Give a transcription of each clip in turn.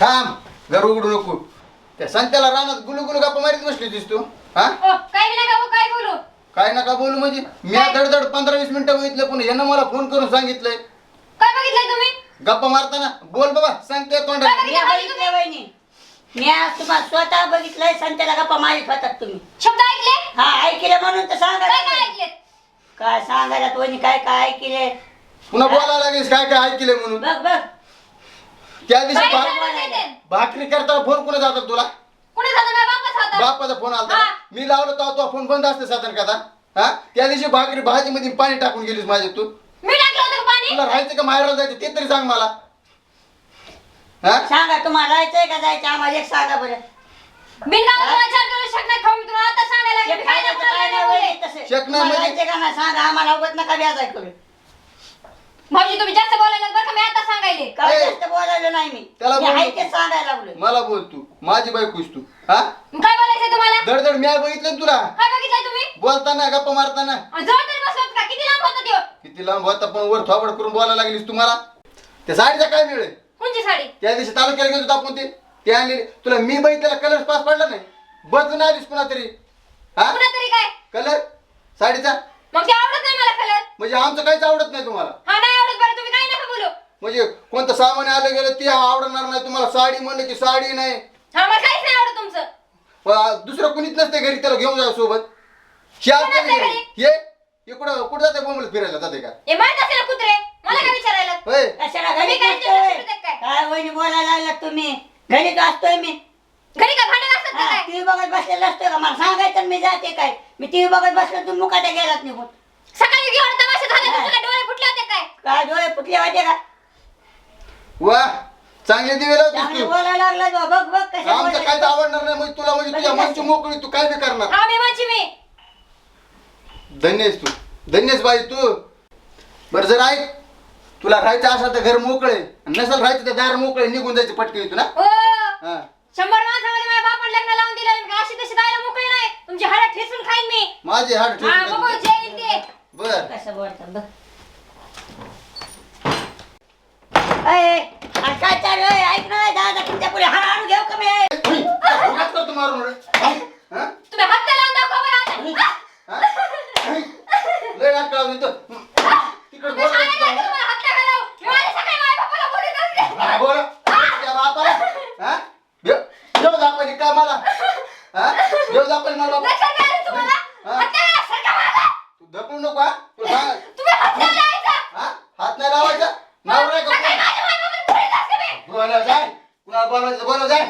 थांब घर उघडू नको. त्या संत्याला रानात गुलू गुलू गप्पा मारीत बसली होतीस तू हा? ओ, काय बी नका हो, काय बोलू? काय नका बोलू म्हणजे मी धडधड पंधरा वीस मिनिटं बघितलं पण यानं मला फोन करून सांगितलंय. काय बघितलंय तुम्ही? गप्पा मारताना बोल बाबा सांगते तोंडात मी बघितलं वहिनी मी आज तुम्हाला स्वतः बघितलंय संत्याला गप्पा मारित होतात तुम्ही. शब्द ऐकले? हा ऐकले म्हणून तर सांगा काय काय ऐकलेत काय सांगायला वहिनी काय काय ऐकले? पुन्हा बोलायला लागेल काय काय ऐकलंय म्हणून? बघ बघ. त्या दिवशी काय भा-? भाकरी करताना फोन कुणा जातात तुला? कुणी जातं माझ्या बापाच हातात बापाचा फोन आला हा. मी लावलं तेव्हा तो फोन बंद असते साधन कदा हा? त्या दिवशी भाकरी भाजी मध्ये पाणी टाकून गेलीस माझे तू मी टाकलं होतं का पाणी? तुला राहायचं का माहेरला जायचं ते तरी सांग मला. हा? सांगा तुम्हाला जायचंय का जायचं? आम्हाला एक सांगा बरं. बिनकामाचं शकणार खाऊन मी आता सांगायला लागले. काय नाही बोलले. म्हणजे- जायचंय का नाही सांगा आम्हाला उगत नका व्याज ऐकू भाऊजी तुम्ही जास्त बोलायला बरं का मी आता सांगायले. काय ए, जास्त बोलायला नाही मी? त्याला मी बोलू आहे नको. ते सांगायला लागलोय. मला बोल तू. माझी बायकोस तू. हा? काय बोलायचंय तुम्हाला? धडधड मी बघितलं ना तुला. काय बोलताना गप्पा मारताना. अं, जवळ तरी बसवत का किती लांब होता त्यो किती लांब होता पण वर थोबड करून बोलायला लागलीस तुम्हाला त्या साडीचा काय मिळेल कोणची साडी? त्या दिवशी तालुक्याला गेलो होतो आपण ते. ते तुला मी बघितलेला कलर पास पडला नाही. बदलून आलीस पुन्हा तरी हा? पुन्हा तरी काय? कलर साडीचा? मग ते आवडत नाही मला कलर म्हणजे आमचं काहीच आवडत नाही तुम्हाला. हा नाही आवडत बरं. तुम्ही काही नका बोलू. म्हणजे कोणतं सामान आलं गेलं ते आवडणार नाही. तुम्हाला साडी म्हणलं की साडी नाही. हा मला काहीच नाही आवडत तुमचं. प- दुसरं कुणीच नसते घरी त्याला घेऊन जा सोबत. हे असतं घरी. हे? हे कुठं कुठं जाते बोंबल फिरायला? जाते का? हे माहीत असेल ना कुत्रे? मला काय विचारायला? होय. कशाला तुम्ही घरी काय काय? काय वहिनी बोलायला लागलात तुम्ही? घरीच असतोय मी. घरी काय भांडण असतात का काय? टीव्ही बघत बसलेला असतोय का? मला सांगायचं मी जाते काय? मी टीव्ही बघत बसलो तुम्ही मुकाट्या गेलात निघून. सकाळी घेऊन तमाशा झाला हा. तुला डोळे फुटले होते काय? काय डोळे फुटले होते का? वा चांगले दिवे लावतीस चांगलं तू बोलायला लागला. बघ बघ कशा आमचं बोलायला. काहीच आवडणार नाही म्हणजे तुला म्हणजे तुझ्या मनची मोकळी तू काय बी करणार? हा मी माझी मी. धन्यस तू. धन्यस बाई तू. बरं जर ऐक तुला राहायचं असेल तर घर मोकळे. नसेल राहायचं तर दार मोकळे निघून जायचं पटके तू ना ओ हा. शंभर माणसामध्ये माझ्या बापान लग्न लावून दिलं आणि अशी जायला मोकळी नाही. तुमची हाडं ठेचून खाईन मी. माझे हाड हा बघू जे येईल ते बर. कसं बोलतात बघ. अय, अरे काय चालू आहे ऐक ना दादा तुमच्यापुढे हार हार घेऊ का मी करतो मारून रे. हा? तुम्ही हात त्याला लावून दाखवा बरं आता. हा? लय नाटकं लावून इथं. तिकडं तुम्ही बोल सांगायला लागले तुम्हाला हात नका लावू. मी माझ्या सकाळी माझ्या बापाला बोलत असते. काय बोल त्या बापाला हा? देव देव दाखवायची काय मला हा? आलं तुम्हाला? हा? सरका मागं. तू नको. हा? सांग. तुम्ही हात नाही लावायचा. हा? हात नाही लावायचा. नवरा आहे का सकाळी कोण? माझ्या मायबापाला बोलत असते मी. बोला जाय. कुणाला बोलायचं? बोला जाय.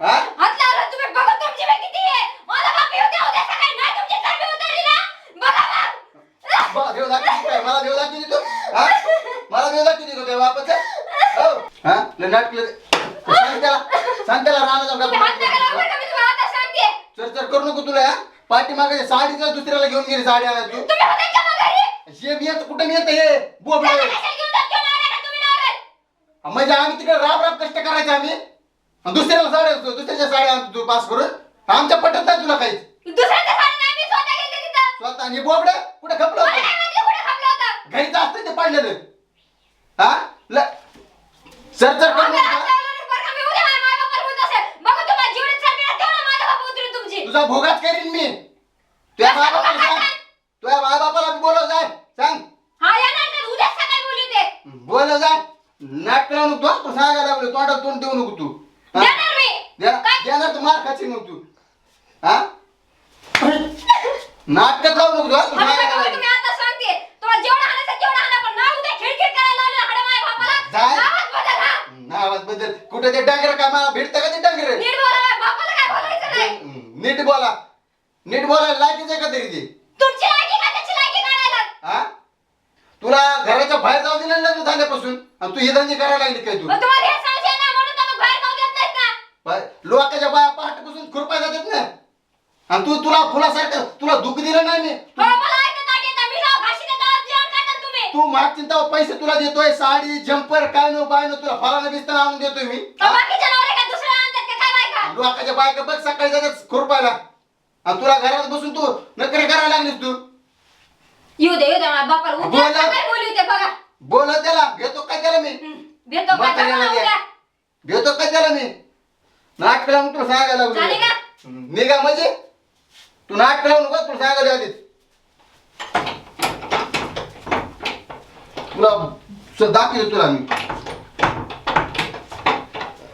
हा? हात लावला तुम्ही. बघा तुमची वेळ किती आहे. मला बाप येऊ द्या, उद्या सकाळी नाही. तुमची चरबी उतरली ना, बघा मग. बा, देव दाखवते काय? मला देव दाखवते तू हा? मला देव दाखवते का त्या बापाचं. हो. हा? नाटकं सांग त्याला. सांग त्याला राहणार जाऊ तुम्ही हात नका लावू का बरं का, मी तुम्हाला आता सांगते. चर चर करू नको तुला पाठीमागे साडीचं दुसऱ्याला घेऊन गेली साडी आणा तू तुम्ही होते का मग घरी? हे मी कुठे मिळतं हे बोबडे कशाला घेऊन जात का तुम्ही? म्हणजे आम्ही तिकडे राब राब कष्ट करायचे आम्ही आणि दुसऱ्याला साड्या दुसऱ्याच्या साड्या आणतो तू पास करून आमच्या पटत नाही तुला काहीच दुसऱ्याचं साडी नाही, मी स्वतः गेलते तिथं. स्वतः आणि बोबड कुठे खपलं मला होतं माहिती कुठे खपलं होतं. घरीच असतं ते पडलेलं हा ल सर सर करू नको हात लावलं नाही, बरं का, मी उद्या माझ्या मायबापाला बोलत असेल. बघा तुम्हाला जेवढी चरबी आहे, तेवढं माझा बाप उतरेल तुमची. तुझा भोगाच करीन मी तुझ्या बाबाला भोगाच सांग? तुझ्या बाबाला बी बोलव जाय सांग हा, नाही, उद्या सकाळी बोलू ते. बोलव जाय नाक लावू नको तू सांगायला लागलो तोंडात तोंड देऊ नको तू हा? देणार मी. देणार काय? देणार तू मार खाची मग तू हा नाटकात लावू नको तू, हा? तू आता सांगायला बघा, लागलो. तुम्ही आता सांगते. तुम्हाला जेवढं हाणायचं तेवढं हाणा, पण ना उद्या खिडखिड करायला लावलं हाडं माझ्या बापाला. जाय. आवाज बदल, हा. नावात बद्दल कुठे ते डांगर का मला भेटतं का ते डांगर नीट बोला, माझ्या बापाला काय बोलायचं नाही. नीट बोला नीट बोलायला लायकीच आहे का तरी ते तुमची लायकी का त्याची लायकी काढायला? हा तुला घराच्या बाहेर जाऊ दिलं ना धंद्यापासून आणि तू हे धंदे करायला लागली काय तू मग तुम्हाला हे संशय नाही म्हणून तर मग बाहेर जाऊ देत नाहीत ना. बाय- लोकांच्या बाया पहाटपासून खुरपाय जातात ना आणि तू तुला फुलासारखं तुला दुःख दिलं नाही मी हो, मला ऐकत नाही येतं. मी घाशी जेवण करता तुम्ही. तू मागची तेव्हा पैसे तुला देतोय साडी जम्पर काय नो बाय नो तुला फरानं बिस्ताना आणून देतोय मी का बाकीच्या नवरे का दुसऱ्या आणतात का काय बायका लोकांच्या बायका बघ सकाळी जातात खुरपायला आणि तुला घरात बसून तू नकरे करायला लागलीस तू. येऊ दे येऊ दे माझ्या बापाला. उद्या बोला. सकाळी बोलू ते बघा. बोल त्याला. घेतो काय त्याला मी? देतो का म्हाताऱ्याला जमा द्या. उद्या? घेतो काय त्याला मी? नाटक लावून तुला सांगायला लागलो. झाली का? हम्म, निघा म्हणजे? तू नाटक लावून नको तुला सांगायला आधी तुला दाखवतो तुला मी.